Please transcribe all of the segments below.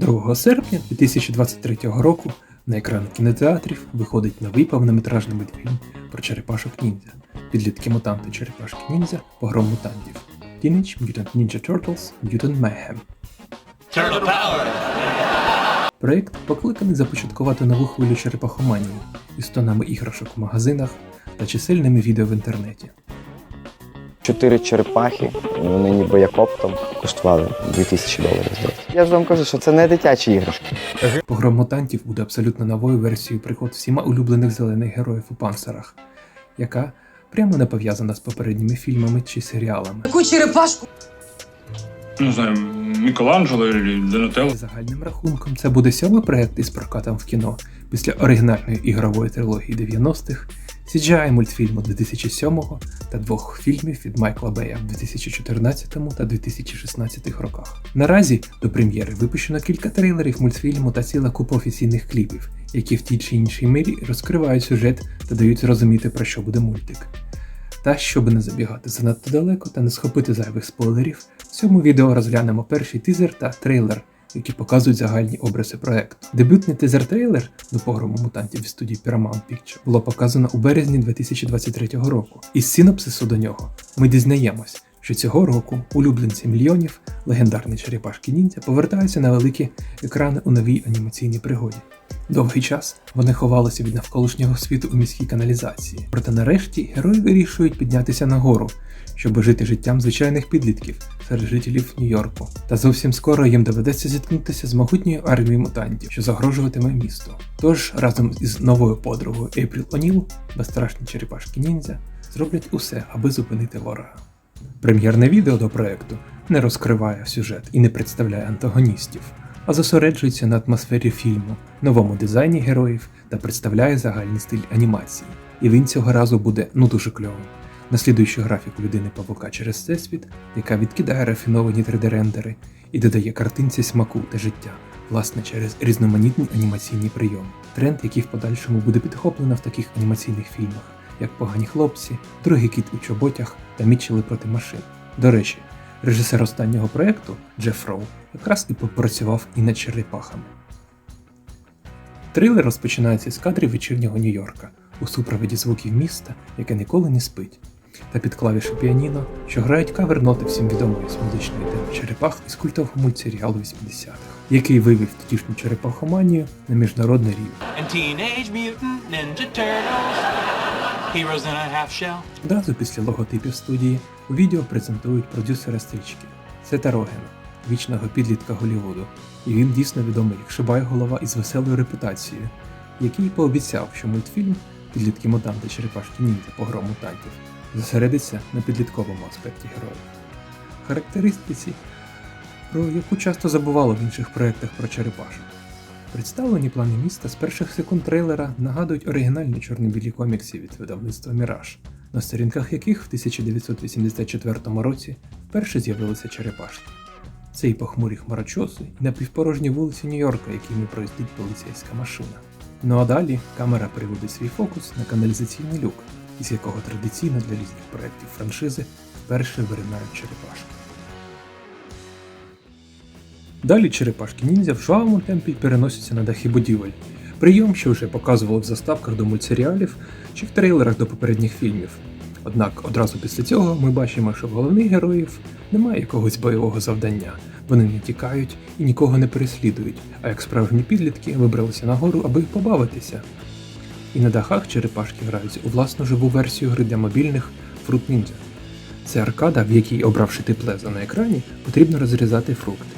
2 серпня 2023 року на екрани кінотеатрів виходить новий повнометражний мультфільм про черепашок ніндзя. Підлітки мутанти черепашки ніндзя погром мутантів. Teenage Mutant Ninja Turtles Mutant Mayhem. Turtle power! Проєкт покликаний започаткувати нову хвилю черепахоманії із тонами іграшок в магазинах та чисельними відео в інтернеті. Чотири черепахи, вони ніби як оптом, коштували 2000 доларів. Я ж вам кажу, що це не дитячі іграшки. Погром мутантів буде абсолютно новою версією приход всіма улюблених зелених героїв у панцирах, яка прямо не пов'язана з попередніми фільмами чи серіалами. Таку черепашку. не знаю, Мікеланджело или Донателло. Загальним рахунком, це буде сьомий проект із прокатом в кіно після оригінальної ігрової трилогії 90-х, CGI мультфільму 2007 та двох фільмів від Майкла Бея в 2014 та 2016 роках. Наразі до прем'єри випущено кілька трейлерів мультфільму та ціла купа офіційних кліпів, які в тій чи іншій мірі розкривають сюжет та дають зрозуміти про що буде мультик. Та щоб не забігати занадто далеко та не схопити зайвих спойлерів, в цьому відео розглянемо перший тизер та трейлер, які показують загальні образи проекту. Дебютний тизер-трейлер до погрому мутантів від студії Paramount Picture було показано у березні 2023 року. Із синопсису до нього ми дізнаємось, що цього року улюбленці мільйонів, легендарні черепашки ніндзя повертаються на великі екрани у новій анімаційній пригоді. Довгий час вони ховалися від навколишнього світу у міській каналізації. Проте нарешті герої вирішують піднятися нагору, щоб жити життям звичайних підлітків серед жителів Нью-Йорку. Та зовсім скоро їм доведеться зіткнутися з могутньою армією мутантів, що загрожуватиме місту. Тож разом із новою подругою Ейпріл Оніл, безстрашні черепашки ніндзя, зроблять усе, аби зупинити ворога. Прем'єрне відео до проекту не розкриває сюжет і не представляє антагоністів, а зосереджується на атмосфері фільму, новому дизайні героїв та представляє загальний стиль анімації. І він цього разу буде ну дуже кльовим. Наслідуючи графіку людини павука через всесвіт, яка відкидає рафіновані 3D-рендери і додає картинці смаку та життя, власне, через різноманітні анімаційні прийоми. Тренд, який в подальшому буде підхоплено в таких анімаційних фільмах, як Погані хлопці, Другий кіт у чоботях та Мітчели проти машин. До речі, режисер останнього проекту Джеф Роу якраз і попрацював і над черепахами. Трилер розпочинається з кадрів вечірнього Нью-Йорка у супроводі звуків міста, яке ніколи не спить, та під клавіші піаніно, що грають кавер-ноти всім відомої з музичної теми черепах із культового мультсеріалу 80-х, який вивів тодішню черепахоманію на міжнародний рівень. Heroes in a half shell. Одразу після логотипів студії у відео презентують продюсера стрічки Сета Рогена, вічного підлітка Голлівуду. І він дійсно відомий як шибай голова із веселою репутацією, який пообіцяв, що мультфільм Підлітки мутанти черепашки ніндзя погром мутантів зосередиться на підлітковому аспекті героїв. Характеристиці, про яку часто забувало в інших проєктах про черепашок. Представлені плани міста з перших секунд трейлера нагадують оригінальні чорно-білі комікси від видавництва Міраж, на сторінках яких в 1984 році вперше з'явилися черепашки. Це і похмурі хмарочоси, і напівпорожні вулиці Нью-Йорка, якими проїздить поліцейська машина. Ну а далі камера приводить свій фокус на каналізаційний люк, із якого традиційно для різних проєктів франшизи вперше виринають черепашки. Далі черепашки ніндзя в жвавому темпі переносяться на дахи будівель. Прийом, що вже показували в заставках до мультсеріалів чи в трейлерах до попередніх фільмів. Однак одразу після цього ми бачимо, що в головних героїв немає якогось бойового завдання, вони не тікають і нікого не переслідують, а як справжні підлітки вибралися нагору, аби побавитися. І на дахах черепашки граються у власну живу версію гри для мобільних Fruit Ninja. Це аркада, в якій, обравши тип леза на екрані, потрібно розрізати фрукти.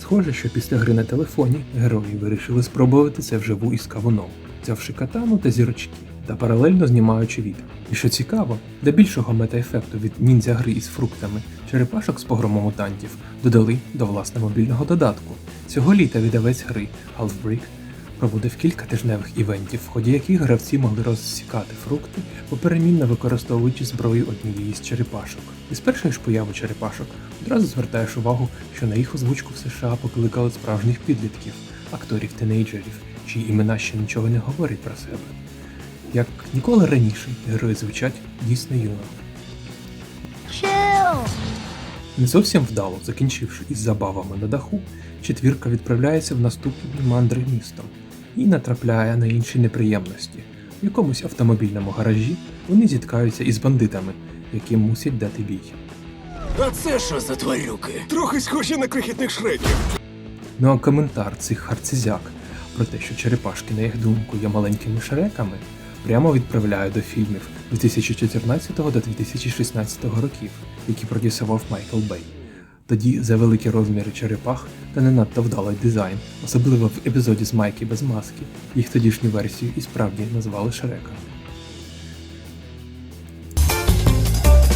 Схоже, що після гри на телефоні герої вирішили спробувати це вживу із кавуном, взявши катану та зірочки та паралельно знімаючи відео. І що цікаво, для більшого мета-ефекту від ніндзя гри із фруктами черепашок з погромом мутантів додали до власне мобільного додатку. Цього літа видавець гри Half-Brick проводив кілька тижневих івентів, в ході яких гравці могли розсікати фрукти, поперемінно використовуючи зброю однієї з черепашок. Із першої ж появи черепашок одразу звертаєш увагу, що на їх озвучку в США покликали справжніх підлітків, акторів тинейджерів, чиї імена ще нічого не говорять про себе. Як ніколи раніше, герої звучать дійсно юно. Не зовсім вдало закінчивши із забавами на даху, четвірка відправляється в наступні мандри містом і натрапляє на інші неприємності. В якомусь автомобільному гаражі вони зіткаються із бандитами, яким мусять дати бій. А це що за тварюки? Трохи схожі на крихітних шреків. Ну а коментар цих харцизяк про те, що черепашки, на їх думку, є маленькими шреками, прямо відправляє до фільмів 2014 та 2016 років, які продюсував Майкл Бей. Тоді за великі розміри черепах та не надто вдалий дизайн, особливо в епізоді з Майки без маски, їх тодішню версію і справді назвали Шрека.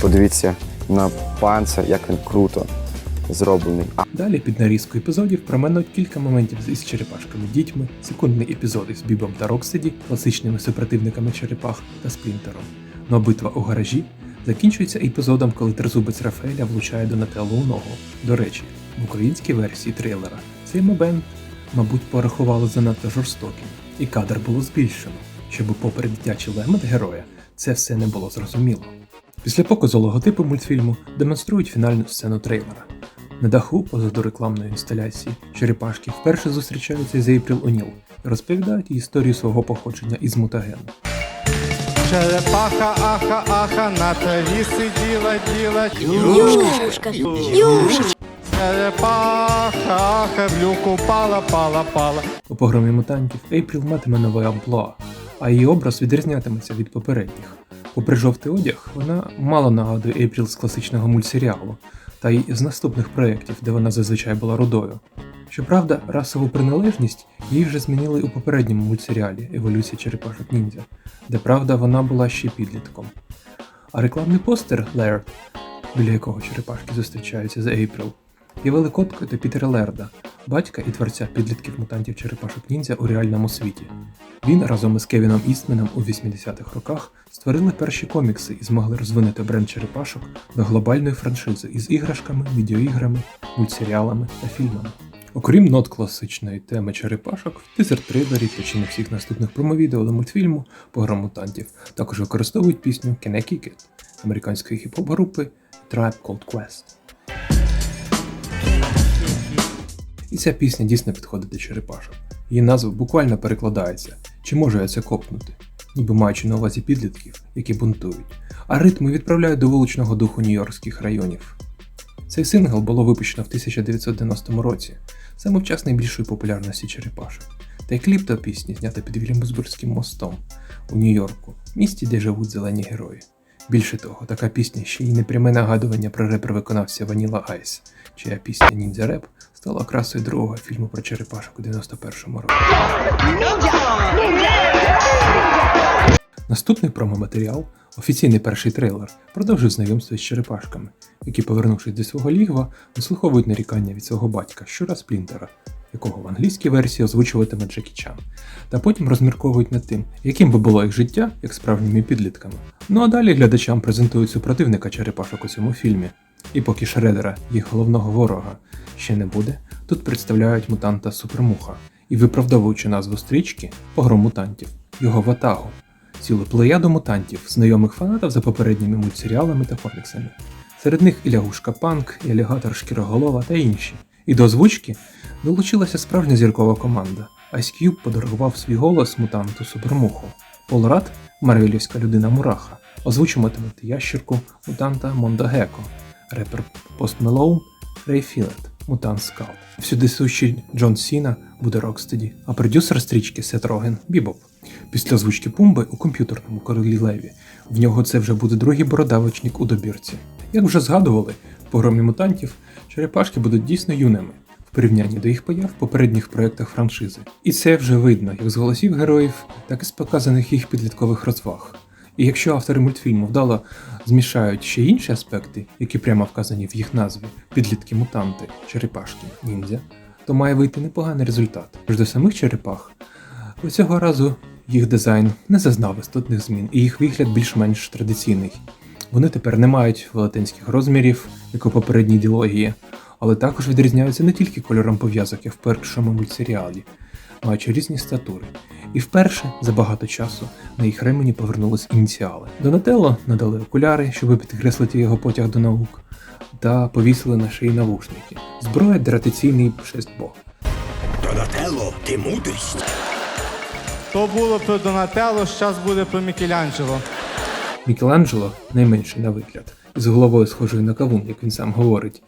Подивіться на панцир, як він круто зроблений. Далі під нарізку епізодів проминуть кілька моментів із черепашками дітьми, секундний епізод із Бібом та Роксиді, класичними супротивниками черепах та Сплінтером. Но битва у гаражі закінчується епізодом, коли тризубець Рафаеля влучає Донателло у ногу. До речі, в українській версії трейлера цей момент, мабуть, порахували занадто жорстоким, і кадр було збільшено, щоб попри дитячий лемент героя це все не було зрозуміло. Після показу логотипу мультфільму демонструють фінальну сцену трейлера. На даху, позаду рекламної інсталяції, черепашки вперше зустрічаються з Ейпріл О'Ніл і розповідають історію свого походження із мутагену. Черепаха, аха, аха, на траві сиділа, діла. Юшка, юшка. Черепаха, аха, в люку пала, пала, пала. У погромі мутантів Ейпріл матиме нове амплуа, а її образ відрізнятиметься від попередніх. Попри жовтий одяг, вона мало нагадує Ейпріл з класичного мультсеріалу та й з наступних проєктів, де вона зазвичай була рудою. Щоправда, расову приналежність її вже змінили у попередньому мультсеріалі Еволюція черепашок ніндзя, де правда вона була ще підлітком. А рекламний постер Laird, біля якого черепашки зустрічаються з Ейприл, є великодкою до Пітера Лерда, батька і творця підлітків мутантів черепашок ніндзя у реальному світі. Він разом із Кевіном Істменом у 80-х роках створили перші комікси і змогли розвинути бренд черепашок до глобальної франшизи із іграшками, відеоіграми, мультсеріалами та фільмами. Окрім нот класичної теми черепашок, в тизер-трейлері та чи не всіх наступних промовідео до мультфільму Погром мутантів також використовують пісню It американської хіп-хоп групи Tribe Called Quest. І ця пісня дійсно підходить до черепашок. Її назва буквально перекладається Чи можу я це копнути? ніби маючи на увазі підлітків, які бунтують, а ритми відправляють до вуличного духу нью-йоркських районів. Цей сингл було випущено в 1990 році, саме в час найбільшої популярності черепашок. Та й кліп до пісні знято під Вільямсбурзьким мостом у Нью-Йорку, місті, де живуть зелені герої. Більше того, така пісня ще й непряме нагадування про репер-виконавця Ваніла Айс, чия пісня Ніндзя Реп стала окрасою другого фільму про черепашок у 91-му році. Наступний промоматеріал, офіційний перший трейлер, продовжує знайомство з черепашками, які, повернувшись до свого лігва, вислуховують нарікання від свого батька щора Сплінтера, якого в англійській версії озвучуватиме Джекі Чан, та потім розмірковують над тим, яким би було їх життя як справжніми підлітками. Ну а далі глядачам презентують супротивника черепашок у цьому фільмі. І поки Шредера, їх головного ворога, ще не буде, тут представляють мутанта Супермуха і виправдовуючи назву стрічки погром мутантів, його ватагу, цілу плеяду мутантів, знайомих фанатів за попередніми мультсеріалами та коміксами. Серед них і лягушка Панк, і алігатор Шкіроголова та інші. І до озвучки долучилася справжня зіркова команда. Ice Cube подарував свій голос мутанту Супермуху. Пол Рад, марвелівська людина Мураха, озвучуватиме ящірку мутанта Мондо Геко, репер Пост Мелоун, Рей Філет, мутант Скал. Всюди сущий Джон Сіна буде Рокстеді, а продюсер стрічки Сет Роген Бібоп. Після озвучки Пумби у комп'ютерному королі Леві в нього це вже буде другий бородавочник у добірці. Як вже згадували, в погромі мутантів черепашки будуть дійсно юними в порівнянні до їх появ в попередніх проєктах франшизи. І це вже видно як з голосів героїв, так і з показаних їх підліткових розваг. І якщо автори мультфільму вдало змішають ще інші аспекти, які прямо вказані в їх назві підлітки мутанти, черепашки, ніндзя, то має вийти непоганий результат. Тож до самих черепах у цього разу їх дизайн не зазнав істотних змін, і їх вигляд більш-менш традиційний. Вони тепер не мають велетенських розмірів, як у попередній ділогії, але також відрізняються не тільки кольором пов'язок, як в першому мультсеріалі, маючи різні статури. І вперше за багато часу на їх ремені повернулись ініціали. Донателло надали окуляри, щоб підкреслити його потяг до наук. та повісили на шиї навушники. Зброя традиційний шест Бога. Донателло, ти мудрість. То було про Донателло, зараз буде про Мікеланджело. Мікеланджело найменший на вигляд, з головою схожою на кавун, як він сам говорить.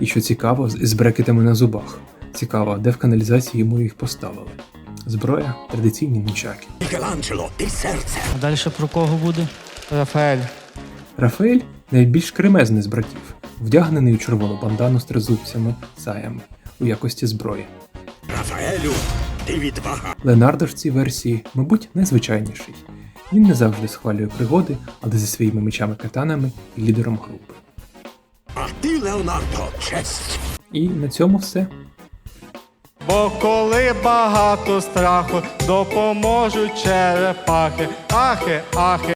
І що цікаво, з брекетами на зубах. Цікаво, де в каналізації йому їх поставили. Зброя традиційні нунчаки. Мікеланджело, ти серце. А далі про кого буде? Рафаель. Рафаель найбільш кремезний з братів, вдягнений у червону бандану з тризубцями саями у якості зброї. Рафаелю, ти відвага. Леонардо ж цій версії, мабуть, найзвичайніший. Він не завжди схвалює пригоди, але зі своїми мечами-катанами і лідером групи. А ти, Леонардо, честь. І на цьому все. Бо коли багато страху, допоможуть черепахи. Ахи, ахи.